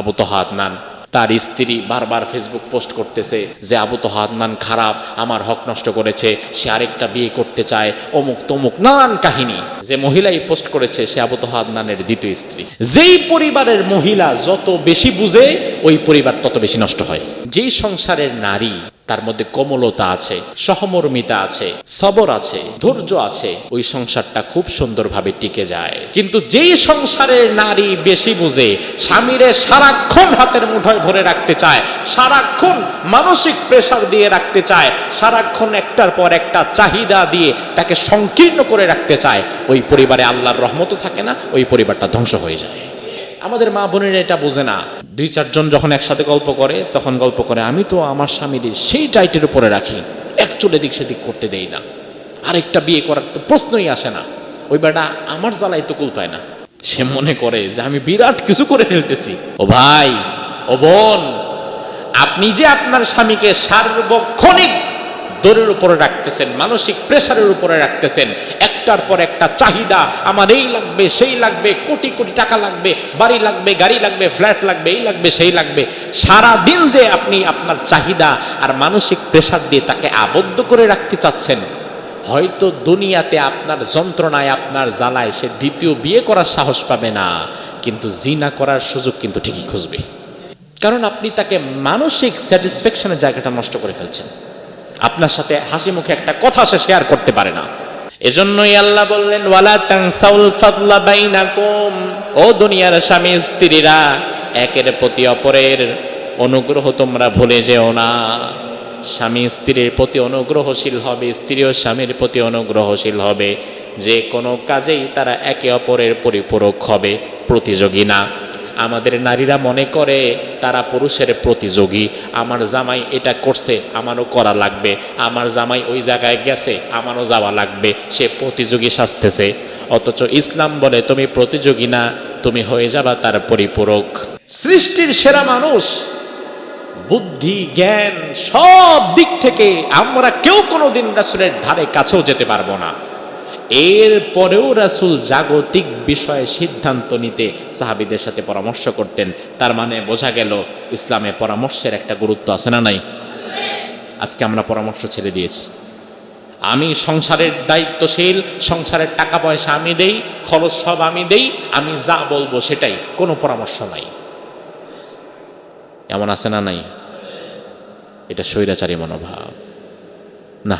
আবু তোহা তার স্ত্রী বারবার ফেসবুক পোস্ট করতেছে যে, আবু আদনান খারাপ, আমার হক নষ্ট করেছে, সে আরেকটা বিয়ে করতে চায়, অমুক তমুক নানান কাহিনী। যে মহিলাই পোস্ট করেছে, সে আবু তোহা আদনানের দ্বিতীয় স্ত্রী। যেই পরিবারের মহিলা যত বেশি বুঝে, ওই পরিবার তত বেশি নষ্ট হয়। যেই সংসারের নারী তার মধ্যে কোমলতা আছে, সহমর্মিতা আছে, সবর আছে, ধৈর্য আছে, ওই সংসারটা খুব সুন্দরভাবে টিকে যায়। কিন্তু যেই সংসারের নারী বেশি বুঝে, স্বামীরে সারাক্ষণ হাতের মুঠোয় ভরে রাখতে চায়, সারাক্ষণ মানসিক প্রেসার দিয়ে রাখতে চায়, সারাক্ষণ একটার পর একটা চাহিদা দিয়ে তাকে সংকীর্ণ করে রাখতে চায়, ওই পরিবারে আল্লাহর রহমতও থাকে না, ওই পরিবারটা ধ্বংস হয়ে যায়। আমাদের মা বোনেরা এটা বোঝে না। দুই, চারজন যখন একসাথে গল্প করে, তখন গল্প করে, আমি তো আমার স্বামীর সেই টাইটের উপরে রাখি, এক চুলে দিক সেদিক করতে দেই না। আরেকটা বিয়ে করার তো প্রশ্নই আসে না। ওই বেটা আমার জ্বালাই তো কুল পায় না। সে মনে করে যে, আমি বিরাট কিছু করে ফেলতেছি। ও ভাই, ও বোন, আপনি যে আপনার স্বামীকে সার্বক্ষণিক দরের উপরে রাখতেছেন, মানসিক প্রেসারের উপরে রাখতেছেন। একটার পর একটা চাহিদা, আমার এই লাগবে, সেই লাগবে, কোটি কোটি টাকা লাগবে, বাড়ি লাগবে, গাড়ি লাগবে, ফ্ল্যাট লাগবে, এই লাগবে, সেই লাগবে। সারা দিন যে আপনি আপনার চাহিদা আর মানসিক প্রেসার দিয়ে তাকে আবদ্ধ করে রাখতে চাচ্ছেন, হয়তো দুনিয়াতে আপনার যন্ত্রণায়, আপনার জ্বালায় সে দ্বিতীয় বিয়ে করার সাহস পাবে না, কিন্তু জিনা করার সুযোগ কিন্তু ঠিকই খুঁজবে। কারণ আপনি তাকে মানসিক স্যাটিসফ্যাকশনের জায়গাটা নষ্ট করে ফেলছেন। আপনার সাথে হাসি মুখে একটা কথা সে শেয়ার করতে পারে না। এজন্যই আল্লাহ বললেন, ওয়ালা তানসাউল ফাদলা বাইনাকুম। ও দুনিয়ার স্বামী, স্ত্রীরা, একের প্রতি অপরের অনুগ্রহ তোমরা ভুলে যেও না। স্বামী স্ত্রীর প্রতি অনুগ্রহশীল হবে স্ত্রীও স্বামীর প্রতি অনুগ্রহশীল হবে। যে কোনো কাজেই তারা একে অপরের পরিপূরক হবে, প্রতিযোগী না। আমাদের নারীরা মনে করে তারা পুরুষের প্রতিযোগী। আমার জামাই এটা করছে, আমারও করা লাগবে। আমার জামাই ওই জায়গায় গেছে, আমারও যাওয়া লাগবে। সে প্রতিযোগী সাজতেছে। অথচ ইসলাম বলে, তুমি প্রতিযোগী না, তুমি হয়ে যাবা তার পরিপূরক। সৃষ্টির সেরা মানুষ, বুদ্ধি, জ্ঞান সব দিক থেকে আমরা কেউ কোনোদিন রাসুলের ধারে কাছেও যেতে পারব না। এর পরেও রাসুল জাগতিক বিষয়ে সিদ্ধান্ত নিতে সাহাবিদের সাথে পরামর্শ করতেন। তার মানে বোঝা গেল ইসলামে পরামর্শের একটা গুরুত্ব আছে না নাই? আজকে আমরা পরামর্শ ছেড়ে দিয়েছি। আমি সংসারের দায়িত্বশীল, সংসারের টাকা পয়সা আমি দেই, খরচ সব আমি দেই, আমি যা বলব সেটাই, কোনো পরামর্শ নাই। এমন আছে না নাই? এটা স্বৈরাচারী মনোভাব। না,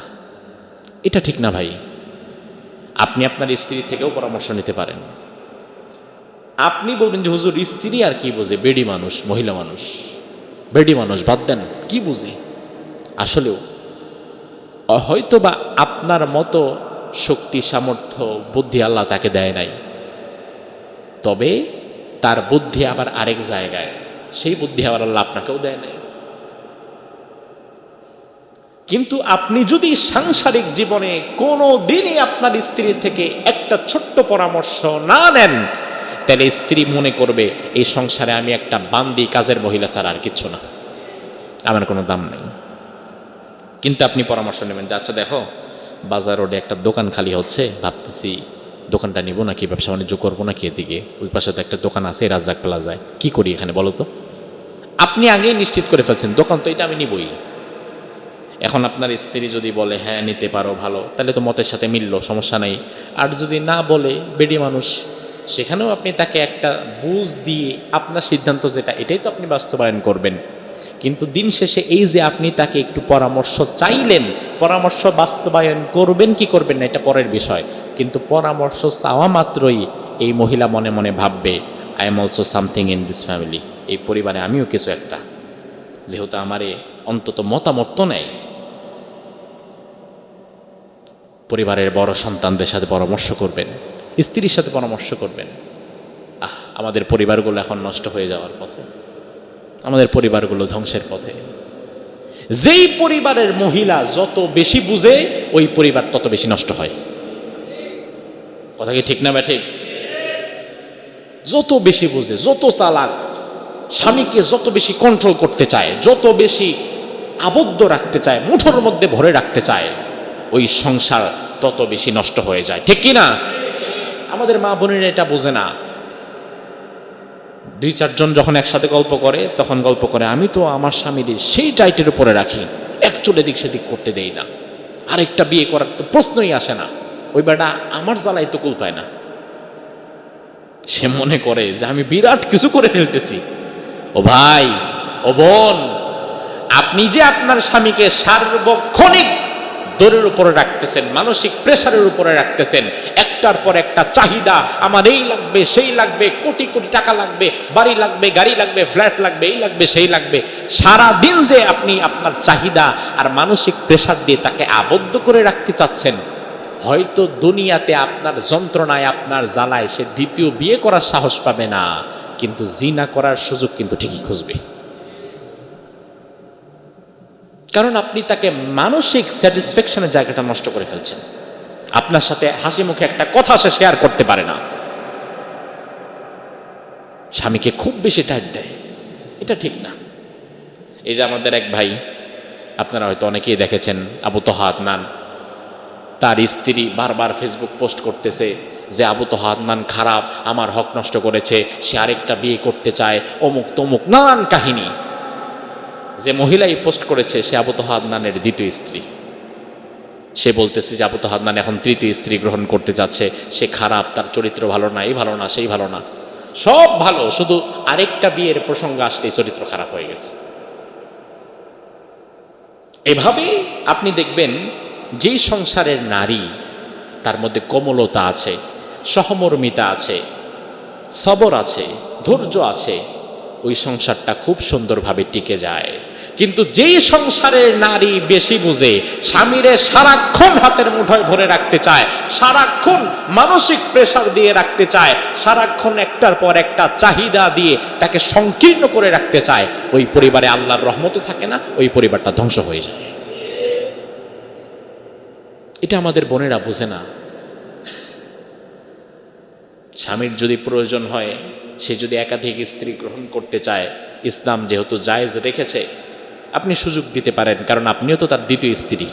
এটা ঠিক না ভাই। আপনি আপনার স্ত্রী থেকেও পরামর্শ নিতে পারেন। আপনি বলবেন যে, হুজুর, স্ত্রী আর কি বোঝে? বেডি মানুষ, মহিলা মানুষ। বেডি মানুষ, বাদ দেন, কি বুঝে? আসলেও হয়তো বা আপনার মতো শক্তি, সামর্থ্য, বুদ্ধি আল্লাহ তাকে দেয় নাই। তবে তার বুদ্ধি আবার আরেক জায়গায়, সেই বুদ্ধি আবার আল্লাহ আপনাকেও দেয় নাই। কিন্তু আপনি যদি সাংসারিক জীবনে কোনো দিনই আপনার স্ত্রী থেকে একটা ছোট্ট পরামর্শ না নেন, তাহলে স্ত্রী মনে করবে, এই সংসারে আমি একটা বান্দি কাজের মহিলা ছাড়া আর কিচ্ছু না। আমার কোনো দাম নেই। কিন্তু আপনি পরামর্শ নেবেন যে আচ্ছা দেখো, বাজার রোডে একটা দোকান খালি হচ্ছে, ভাবতেছি দোকানটা নিব নাকি, ব্যবসা বাণিজ্য করব নাকি এদিকে? ওই পাশে তো একটা দোকান আছে রাজ্জাক প্লাজায়। কি করি এখানে বলো তো? আপনি আগেই নিশ্চিত করে ফেলছেন, দোকান তো এটা আমি নিবই। এখন আপনার স্ত্রী যদি বলে হ্যাঁ নিতে পারো, ভালো, তাহলে তো মতের সাথে মিলল, সমস্যা নেই। আর যদি না বলে, বেডি মানুষ, সেখানেও আপনি তাকে একটা বুঝ দিয়ে আপনার সিদ্ধান্ত যেটা, এটাই তো আপনি বাস্তবায়ন করবেন। কিন্তু দিন শেষে এই যে আপনি তাকে একটু পরামর্শ চাইলেন, পরামর্শ বাস্তবায়ন করবেন, কি করবেন না, এটা পরের বিষয়। কিন্তু পরামর্শ চাওয়া মাত্রই এই মহিলা মনে মনে ভাববে I am also something in this family এই পরিবারে আমিও কিছু একটা। যেহেতু আমারে অন্তত মতামত তো নেয় পরিবারের বড় সন্তানদের সাথে পরামর্শ করবেন, স্ত্রীর সাথে পরামর্শ করবেন। আহ, আমাদের পরিবারগুলো এখন নষ্ট হয়ে যাওয়ার পথে। আমাদের পরিবারগুলো ধ্বংসের পথে। যেই পরিবারের মহিলা যত বেশি বুঝে, ওই পরিবার তত বেশি নষ্ট হয়। কথা কি ঠিক না ব্যাঠে? যত বেশি বুঝে, যত চালাক, স্বামীকে যত বেশি কন্ট্রোল করতে চায়, যত বেশি আবদ্ধ রাখতে চায়, মুঠোর মধ্যে ভরে রাখতে চায় ওই সংসার তত বেশি নষ্ট হয়ে যায়। ঠিক কি না আমাদের মা বোনেরা এটা বোঝে না। দুই চারজন যখন একসাথে গল্প করে, তখন গল্প করে, আমি তো আমার স্বামীর সেই টাইটের উপরে রাখি এক চুলে দিক সেদিক করতে দেই না। আরেকটা বিয়ে করার তো প্রশ্নই আসে না। ওই বেটা আমার জ্বালাই তো কুল পায় না। সে মনে করে যে, আমি বিরাট কিছু করে ফেলতেছি। ও ভাই, ও বোন, আপনি যে আপনার স্বামীকে সার্বক্ষণিক দৌড়ের উপরে রাখতেছেন, মানসিক প্রেশারের উপরে রাখতেছেন। একটার পর একটা চাহিদা, আমার এই লাগবে, সেই লাগবে, কোটি কোটি টাকা লাগবে, বাড়ি লাগবে, গাড়ি লাগবে, ফ্ল্যাট লাগবে, এই লাগবে, সেই লাগবে। সারা দিন যে আপনি আপনার চাহিদা আর মানসিক প্রেশার দিয়ে তাকে আবদ্ধ করে রাখতে চাচ্ছেন, হয়তো দুনিয়াতে আপনার যন্ত্রণায়, আপনার জ্বালায় সে দ্বিতীয় বিয়ে করার সাহস পাবে না, কিন্তু জিনা করার সুযোগ কিন্তু ঠিকই খুঁজবে। কারণ আপনি তাকে মানসিক স্যাটিসফ্যাকশনের জায়গাটা নষ্ট করে ফেলছেন। আপনার সাথে হাসি মুখে একটা কথা সে শেয়ার করতে পারে না। স্বামীকে খুব বেশি টাইট দেয়। এটা ঠিক না। এই যে আমাদের এক ভাই, আপনারা হয়তো অনেকেই দেখেছেন, আবু তোহা আদনান। তার স্ত্রী বারবার ফেসবুক পোস্ট করতেছে যে আবু তোহা আদনান খারাপ, আমার হক নষ্ট করেছে, সে আরেকটা বিয়ে করতে চায় অমুক তমুক নানান কাহিনী। যে মহিলা এই পোস্ট করেছে, সে আবু তোহা আদনানের দ্বিতীয় স্ত্রী। সে বলতেছে যে, আবু তোহা আদনান এখন তৃতীয় স্ত্রী গ্রহণ করতে যাচ্ছে। সে খারাপ, তার চরিত্র ভালো না, এই ভালো না, সেই ভালো না। সব ভালো, শুধু আরেকটা বিয়ের প্রসঙ্গ আসলেই চরিত্র খারাপ হয়ে গেছে। এভাবে আপনি দেখবেন যেই সংসারের নারী, তার মধ্যে কোমলতা আছে, সহমর্মিতা আছে, সবর আছে, ধৈর্য আছে ওই সংসারটা খুব সুন্দরভাবে টিকে যায়। কিন্তু যেই সংসারের নারী বেশি বুঝে, স্বামীরে সারাক্ষণ হাতের মুঠোয় ভরে রাখতে চায়, সারাক্ষণ মানসিক প্রেশার দিয়ে রাখতে চায়, সারাক্ষণ একটার পর একটা চাহিদা দিয়ে তাকে সংকীর্ণ করে রাখতে চায়, ওই পরিবারে আল্লাহর রহমতও থাকে না, ওই পরিবারটা ধ্বংস হয়ে যায়। এটা আমাদের বোনেরা বোঝে না। স্বামীর যদি প্রয়োজন হয় সে যদি একাধিক স্ত্রী গ্রহণ করতে চায়, ইসলাম যেহেতু জায়েজ রেখেছে, আপনি সুযোগ দিতে পারেন, কারণ আপনিও তো তার দ্বিতীয় স্ত্রী।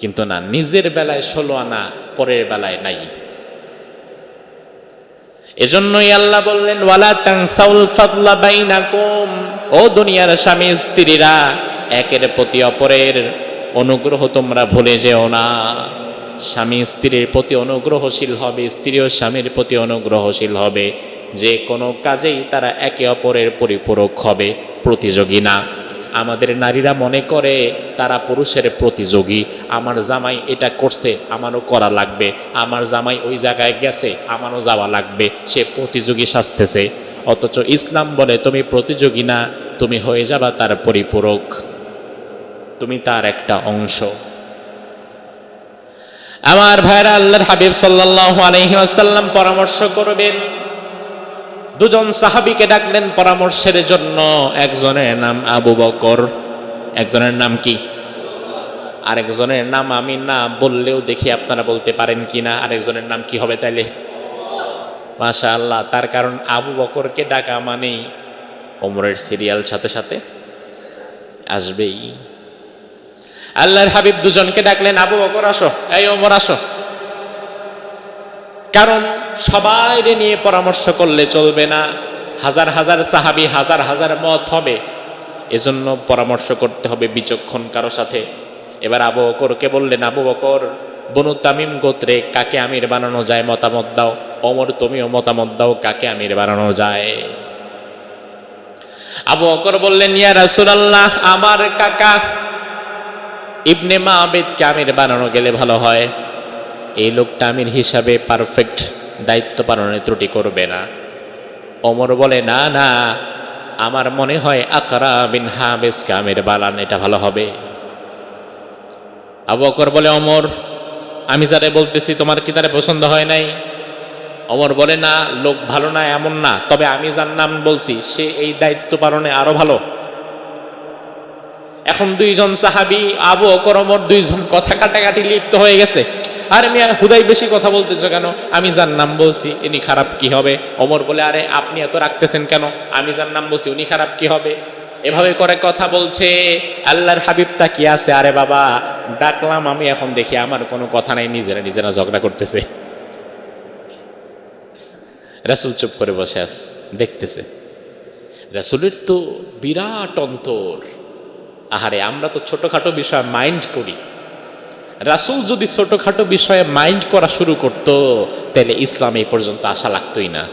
কিন্তু না, নিজের বেলায় ষোলো আনা, পরের বেলায় নাই। এজন্যই আল্লাহ বললেন, ওয়ালা তাংসাউল ফাদলা বাইনাকুম। ও দুনিয়ার স্বামী স্ত্রীরা, একের প্রতি অপরের অনুগ্রহ তোমরা ভুলে যেও না। স্বামী স্ত্রীর প্রতি অনুগ্রহশীল হবে, স্ত্রীও স্বামীর প্রতি অনুগ্রহশীল হবে। যে কোনো কাজেই তারা একে অপরের পরিপূরক হবে, প্রতিযোগী না। আমাদের নারীরা মনে করে, তারা পুরুষের প্রতিযোগী। আমার জামাই এটা করছে, আমারও করা লাগবে। আমার জামাই ওই জায়গায় গেছে, আমারও যাওয়া লাগবে, সে প্রতিযোগী সাজতেছে। অথচ ইসলাম বলে, তুমি প্রতিযোগী না, তুমি হয়ে যাবা তার পরিপূরক। তুমি তার একটা অংশ। আমার ভাইরা আল্লাহর হাবিব সাল্লাল্লাহু আলাইহি ওয়াসাল্লাম পরামর্শ করবেন। দুজন সাহাবীকে ডাকলেন পরামর্শের জন্য। একজনের নাম আবু বকর, একজনের নাম কি? আরেকজনের নাম আমি না বললেও দেখি আপনারা বলতে পারেন কি না আরেকজনের নাম কি হবে তাইলে? মাশা আল্লাহ তার কারণ আবু বকরকে ডাকা মানেই ওমরের সিরিয়াল সাথে সাথে আসবেই। আল্লাহর হাবিব দুজনকে ডাকলেন, আবু বকর, আসো। এই ওমর, আসো। কারণ সবাই নিয়ে পরামর্শ করলে চলবে না। হাজার হাজার সাহাবি, হাজার হাজার মত হবে। এজন্য পরামর্শ করতে হবে বিচক্ষণ কারও সাথে। এবার আবু বকরকে বললেন, আবু বকর, বনু তামিম গোত্রে কাকে আমির বানানো যায় মতামত দাও? অমর তুমিও মতামত দাও কাকে আমির বানানো যায়? আবু অকর বললেন, ইয়া রাসূলুল্লাহ, আমার কাকা ইবনে মা আবেদকে আমির বানানো গেলে ভালো হয়। এই লোকটা আমির হিসাবে পারফেক্ট দায়িত্ব পালনে ত্রুটি করবে না। অমর বলে, না না, আমার মনে হয় আকরা বিন হাবেসকে আমির বানান, এটা ভালো হবে। আবু বকর বলে অমর আমি যারে বলতেছি তোমার কি তারে পছন্দ হয় নাই? অমর বলে, না, লোক ভালো না, এমন না, তবে আমি যার নাম বলছি, সে এই দায়িত্ব পালনে আরও ভালো। এখন দুইজন সাহাবি আবু অকর অমর দুইজন কথা কাটাকাটি লিপ্ত হয়ে গেছে। আরে মিয়া, হুদাই বেশি কথা বলতেছো কেন? আমি যার নাম বলছি, ইনি খারাপ কি হবে? অমর বলে, আরে আপনি এত রাখতেছেন কেন? আমি যার নাম বলছি, উনি খারাপ কি হবে? এভাবে করে কথা বলছে। আল্লাহর হাবিব তা কি আছে, আরে বাবা, ডাকলাম আমি, এখন দেখি আমার কোনো কথা নাই, নিজেরা নিজেরা ঝগড়া করতেছে। রাসুল চুপ করে বসে আস দেখতেছে। রাসুলের তো বিরাট অন্তর। আহারে, আমরা তো ছোটোখাটো বিষয়ে মাইন্ড করি। রাসুল যদি ছোটোখাটো বিষয়ে মাইন্ড করা শুরু করতো, তাহলে ইসলাম এই পর্যন্ত আশা লাগতোই না।